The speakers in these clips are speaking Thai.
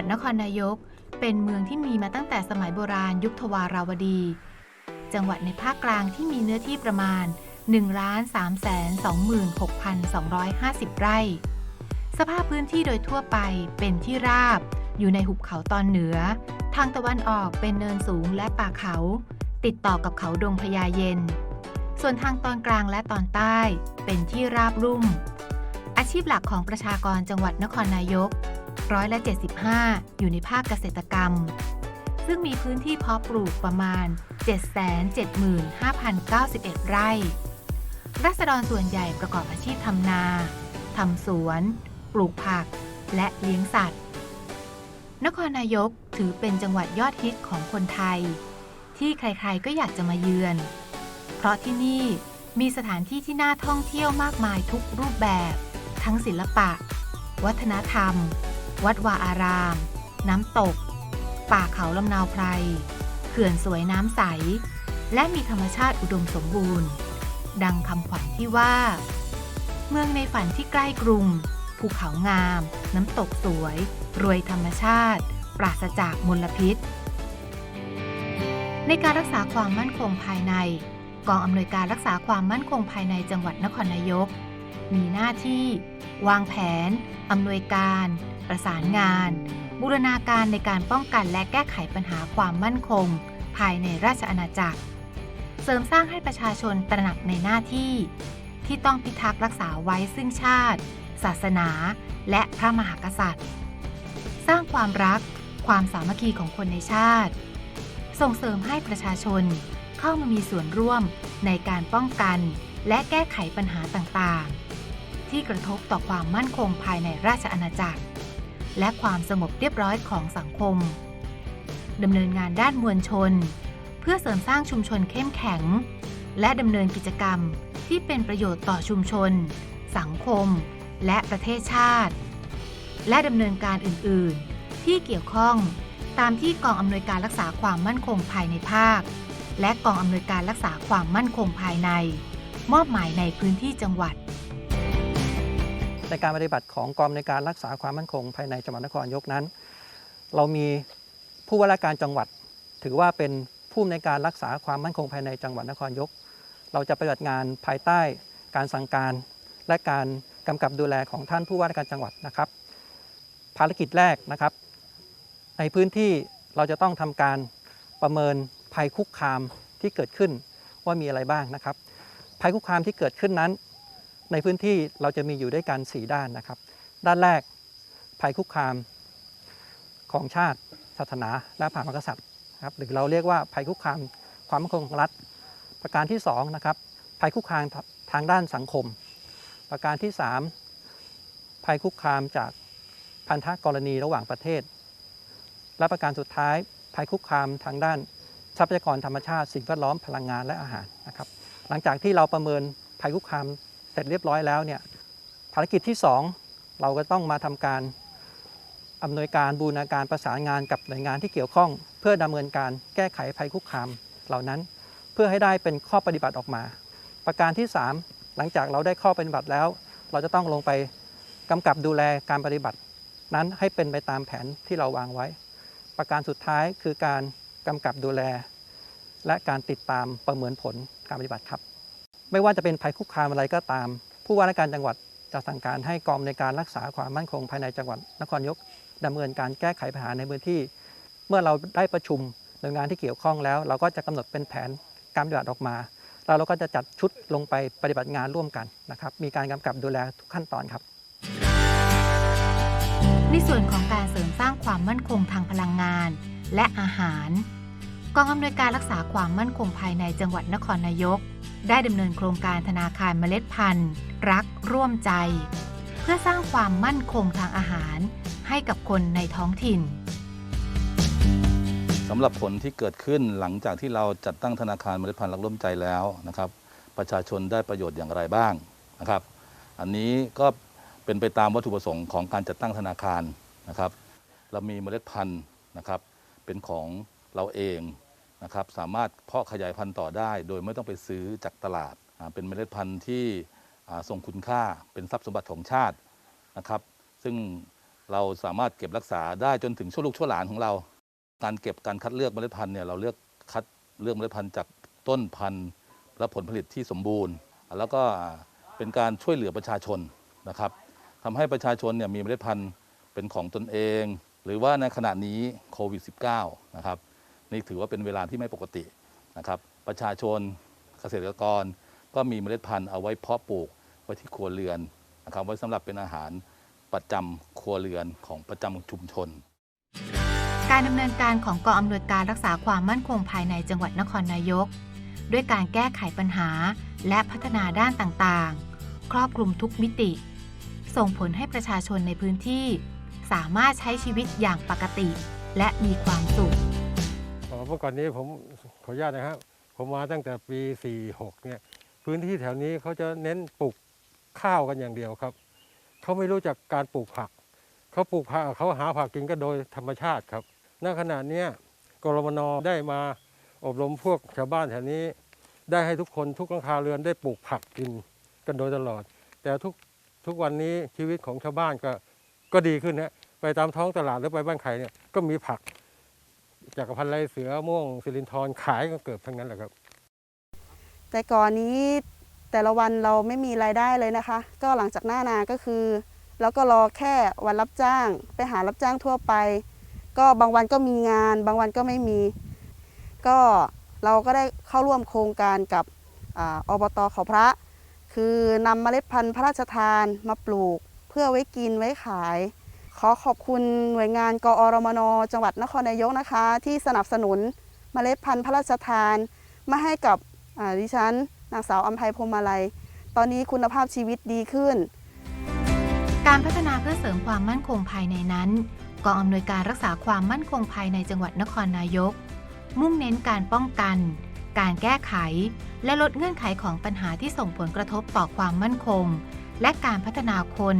วัดนครนายก เป็นเมืองที่มีมาตั้งแต่สมัยโบราณยุคทวาราวดี จังหวัดในภาคกลางที่มีเนื้อที่ประมาณ 1 3 2 6 2 5 0 ไร่ สภาพพื้นที่โดยทั่วไปเป็นที่ราบ อยู่ในหุบเขาตอนเหนือ ทางตะวันออกเป็นเนินสูงและป่าเขา ติดต่อกับเขาดงพญาเย็น ส่วนทางตอนกลางและตอนใต้เป็นที่ราบลุ่ม อาชีพหลักของประชากรจังหวัดนครนายก ร้อยละ 75 อยู่ในภาคเกษตรกรรม ซึ่งมีพื้นที่เพาะปลูกประมาณ 775,091 ไร่ รัษฎรส่วนใหญ่ประกอบอาชีพทำนาทำสวน ปลูกผัก และเลี้ยงสัตว์ นครนายกถือเป็นจังหวัดยอดฮิตของคนไทย ที่ใครๆก็อยากจะมาเยือน เพราะที่นี่มีสถานที่ที่น่าท่องเที่ยวมากมายทุกรูปแบบ ทั้งศิลปะ วัฒนธรรม วัดวาอาราม น้ำตก ป่าเขาลำนาวไพร เขื่อนสวยน้ำใส และมีธรรมชาติอุดมสมบูรณ์ ดังคำขวัญที่ว่า เมืองในฝันที่ใกล้กรุง ภูเขางาม น้ำตกสวย รวยธรรมชาติ ปราศจากมลพิษ ในการรักษาความมั่นคงภายใน กองอำนวยการรักษาความมั่นคงภายในจังหวัดนครนายก มีหน้าที่ วางแผนอำนวยการ ประสานงาน บูรณาการในการป้องกันและแก้ไขปัญหาความมั่นคง ภายในราชอาณาจักร เสริมสร้างให้ประชาชนตระหนักในหน้าที่ ที่ต้องพิทักษ์รักษาไว้ซึ่งชาติ ศาสนา และพระมหากษัตริย์ สร้างความรัก ความสามัคคีของคนในชาติ ส่งเสริมให้ประชาชนเข้ามามีส่วนร่วมในการป้องกันและแก้ไขปัญหาต่างๆ ที่กระทบต่อความมั่นคงภายในราชอาณาจักร และความสงบเรียบร้อยของสังคมดำเนินงานด้านมวลชน เพื่อเสริมสร้างชุมชนเข้มแข็ง และดำเนินกิจกรรมที่เป็นประโยชน์ต่อชุมชน สังคม และประเทศชาติ และดำเนินการอื่น ๆ ที่เกี่ยวข้องตามที่กองอำนวยการรักษาความมั่นคงภายในภาค และกองอำนวยการรักษาความมั่นคงภายใน มอบหมายในพื้นที่จังหวัด ในการปฏิบัติของกองในการรักษาความมั่นคง ภายในจังหวัดนครยกนั้น เรามีผู้ว่าราชการจังหวัด ถือว่าเป็นผู้ในการรักษาความมั่นคงภายในจังหวัดนครยก เราจะปฏิบัติงานภายใต้การสั่งการและการกำกับดูแลของท่านผู้ว่าราชการจังหวัดนะครับ ภารกิจแรกนะครับ ในพื้นที่เราจะต้องทำการประเมินภัยคุกคามที่เกิดขึ้นว่ามีอะไรบ้างนะครับ ภัยคุกคามที่เกิดขึ้นนั้น ในพื้นที่เราจะมีอยู่ด้วยกัน 4 ด้านนะครับ ด้านแรกภัยคุกคามของชาติ ศาสนา และพระมกษัตริย์ครับหรือเราเรียกว่าภัยคุกคามความมั่นคงของรัฐ ประการที่2นะครับภัยคุกคามทางด้านสังคม ประการที่ 3 ภัยคุกคามจากพันธกรณีระหว่างประเทศ และประการสุดท้ายภัยคุกคามทางด้านทรัพยากรธรรมชาติ สิ่งแวดล้อมพลังงานและอาหารนะครับ หลังจากที่เราประเมินภัยคุกคาม ร็จเรียบร้อยแล้วเนี่ยภารกิจที่ 2 เราก็ต้องมาทำการอำนวยการบูรณาการประสานงานกับหน่วยงานที่เกี่ยวข้อง เพื่อดำเนินการแก้ไขภัยคุกคามเหล่านั้น เพื่อให้ได้เป็นข้อปฏิบัติออกมา ประการที่ 3 หลังจากเราได้ข้อปฏิบัติแล้ว เราจะต้องลงไปกำกับดูแลการปฏิบัติ นั้นให้เป็นไปตามแผนที่เราวางไว้ ประการสุดท้ายคือการกำกับดูแล และการติดตามประเมินผลการปฏิบัติครับ ไม่ว่าจะเป็นภัยคุกคามอะไรก็ตาม ผู้ว่าราชการจังหวัดจะสั่งการให้กองในการรักษาความมั่นคงภายในจังหวัดนครยกดำเนินการแก้ไขปัญหาในพื้นที่ เมื่อเราได้ประชุมหน่วยงานที่เกี่ยวข้องแล้ว เราก็จะกำหนดเป็นแผนการปฏิบัติออกมา แล้วเราก็จะจัดชุดลงไปปฏิบัติงานร่วมกันนะครับ มีการกำกับดูแลทุกขั้นตอนครับ ในส่วนของการเสริมสร้างความมั่นคงทางพลังงานและอาหาร กองอำนวยการรักษาความมั่นคงภายในจังหวัดนครนายก ได้ดำเนินโครงการธนาคารเมล็ดพันธุ์ รักร่วมใจ เพื่อสร้างความมั่นคงทางอาหารให้กับคนในท้องถิ่นสำหรับผลที่เกิดขึ้นหลังจากที่เราจัดตั้งธนาคารเมล็ดพันธุ์รักร่วมใจแล้วนะครับ ประชาชนได้ประโยชน์อย่างไรบ้างนะครับ อันนี้ก็เป็นไปตามวัตถุประสงค์ของการจัดตั้งธนาคารนะครับ เรามีเมล็ดพันธุ์นะครับ เป็นของเราเอง นะครับสามารถเพาะขยายพันธุ์ต่อได้ โดยไม่ต้องไปซื้อจากตลาด เป็นเมล็ดพันธุ์ที่อ่าทรงคุณค่าเป็นทรัพย์สมบัติของชาตินะครับ ซึ่งเราสามารถเก็บรักษาได้จนถึงชั่วลูกชั่วหลานของเรา การเก็บการคัดเลือกเมล็ดพันธุ์เนี่ยเราเลือกคัดเลือกเมล็ดพันธุ์จากต้นพันธุ์และผลผลิตที่สมบูรณ์ แล้วก็เป็นการช่วยเหลือประชาชนนะครับทำให้ประชาชนเนี่ยมีเมล็ดพันธุ์เป็นของตนเอง หรือว่าในขณะนี้โควิด -19 นะครับ นี่ถือว่าเป็นเวลาที่ไม่ปกตินะครับประชาชนเกษตรกรก็มีเมล็ดพันธุ์เอาไว้เพาะปลูกไว้ที่ครัวเรือนนะครับไว้สำหรับเป็นอาหารประจำครัวเรือนของประจำชุมชน การดำเนินการของกองอำนวยการรักษาความมั่นคงภายในจังหวัดนครนายก ด้วยการแก้ไขปัญหาและพัฒนาด้านต่างๆ ครอบคลุมทุกมิติ ส่งผลให้ประชาชนในพื้นที่ สามารถใช้ชีวิตอย่างปกติ และมีความสุข เมื่อก่อนนี้ผมขออนุญาตนะครับ ผมมาตั้งแต่ปี 46 เนี่ย พื้นที่แถวนี้เขาจะเน้นปลูกข้าวกันอย่างเดียวครับ เขาไม่รู้จักการปลูกผัก เขาปลูกผักเขาหาผักกินก็โดยธรรมชาติครับ ณ ขณะนี้กรมนได้มาอบรมพวกชาวบ้านแถวนี้ ได้ให้ทุกคนทุกหลังคาเรือนได้ปลูกผักกินกันโดยตลอด แต่ทุกทุกวันนี้ชีวิตของชาวบ้านก็ก็ดีขึ้นนะไปตามท้องตลาดหรือไปบ้านใครเนี่ยก็มีผัก จักรพันธ์ไรเสือม่วงสิรินทรขายก็เกิดทั้งนั้นแหละครับ แต่ก่อนนี้แต่ละวันเราไม่มีรายได้เลยนะคะ ก็หลังจากหน้านาก็คือเราก็รอแค่วันรับจ้าง ไปหารับจ้างทั่วไป ก็บางวันก็มีงาน บางวันก็ไม่มี ก็เราก็ได้เข้าร่วมโครงการกับอบตเขาพระ คือนำเมล็ดพันธุ์พระราชทานมาปลูก เพื่อไว้กินไว้ขาย ขอขอบคุณหน่วยงานกอรมน จังหวัดนครนายกนะคะ ที่สนับสนุนเมล็ดพันธุ์พระราชทาน มาให้กับดิฉัน นางสาวอัมภัยพรหมาลัย ตอนนี้คุณภาพชีวิตดีขึ้น การพัฒนาเพื่อเสริมความมั่นคงภายในนั้นกองอำนวยการรักษาความมั่นคงภายในจังหวัดนครนายก มุ่งเน้นการป้องกัน การแก้ไข และลดเงื่อนไขของปัญหาที่ส่งผลกระทบต่อความมั่นคง และการพัฒนาคน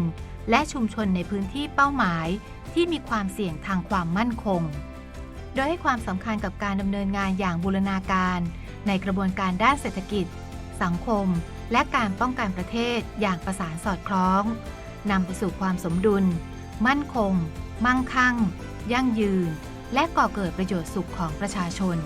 และชุมชนในพื้นที่เป้าหมายที่มีความเสี่ยงทางความมั่นคง โดยให้ความสำคัญกับการดำเนินงานอย่างบูรณาการ ในกระบวนการด้านเศรษฐกิจ สังคม และการป้องกันประเทศอย่างประสานสอดคล้องนำไปสู่ความสมดุล มั่นคง มั่งคั่ง ยั่งยืน และก่อเกิดประโยชน์สุขของประชาชน